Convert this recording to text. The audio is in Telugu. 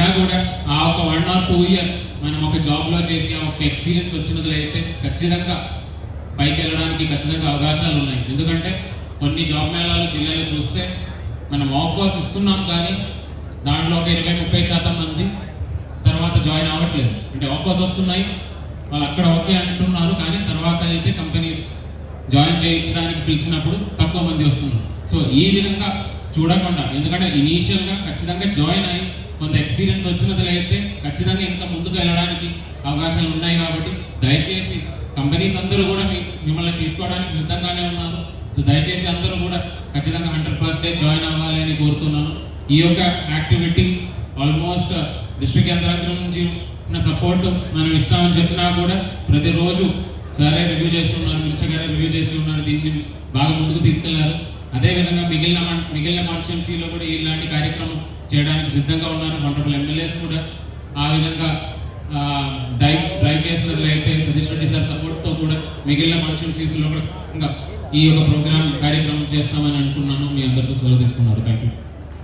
అయినా కూడా ఆ ఒక వన్ ఆర్ టూ ఇయర్ మనం ఒక జాబ్లో చేసి ఆ ఒక ఎక్స్పీరియన్స్ వచ్చినది అయితే ఖచ్చితంగా పైకి వెళ్ళడానికి ఖచ్చితంగా అవకాశాలు ఉన్నాయి. ఎందుకంటే కొన్ని జాబ్ మేళాలు జిల్లాలో చూస్తే మనం ఆఫర్స్ ఇస్తున్నాం కానీ దాంట్లో ఒక ఇరవై ముప్పై శాతం మంది తర్వాత జాయిన్ అవ్వట్లేదు. అంటే ఆఫర్స్ వస్తున్నాయి వాళ్ళు అక్కడ ఓకే అంటున్నారు కానీ తర్వాత అయితే కంపెనీస్ జాయిన్ చేయించడానికి పిలిచినప్పుడు తక్కువ మంది వస్తున్నారు. సో ఈ విధంగా చూడకుండా. ఎందుకంటే ఇనీషియల్గా ఖచ్చితంగా జాయిన్ అయ్యి కొంత ఎక్స్పీరియన్స్ వచ్చినది అయితే ఖచ్చితంగా ఇంకా ముందుకు వెళ్ళడానికి అవకాశాలు ఉన్నాయి కాబట్టి దయచేసి కంపెనీస్ అందరూ కూడా మీ మిమ్మల్ని తీసుకోవడానికి సిద్ధంగానే ఉన్నారు. సో దయచేసి అందరూ కూడా ఖచ్చితంగా హండ్రెడ్ పర్సెంటేజ్ జాయిన్ అవ్వాలి అని కోరుతున్నాను. ఈ యొక్క యాక్టివిటీ ఆల్మోస్ట్ డిస్ట్రిక్ట్ యంత్రాంగం నుంచి ఉన్న సపోర్ట్ మనం ఇస్తామని చెప్పినా కూడా ప్రతిరోజు సరే రివ్యూ చేసి ఉన్నారు మినిస్టర్ గారే రివ్యూ చేసి ఉన్నారు. దీన్ని బాగా ముందుకు తీసుకెళ్ళారు. అదే విధంగా మిగిలిన మిగిలిన కాన్స్టిట్యున్సీలో కూడా ఇలాంటి కార్యక్రమం చేయడానికి సిద్ధంగా ఉన్నారు. వంటపల్ ఎమ్మెల్యేస్ కూడా ఆ విధంగా డ్రైవ్ డ్రైవ్ చేసినట్లయితే సతీష్ రెడ్డి సార్ సపోర్ట్తో కూడా మిగిలిన కాన్స్టిట్యున్సీస్లో కూడా ఇంకా ఈ యొక్క ప్రోగ్రామ్ కార్యక్రమం చేస్తామని అనుకున్నాను. మీ అందరితో సెలవు తీసుకున్నారు. Thank you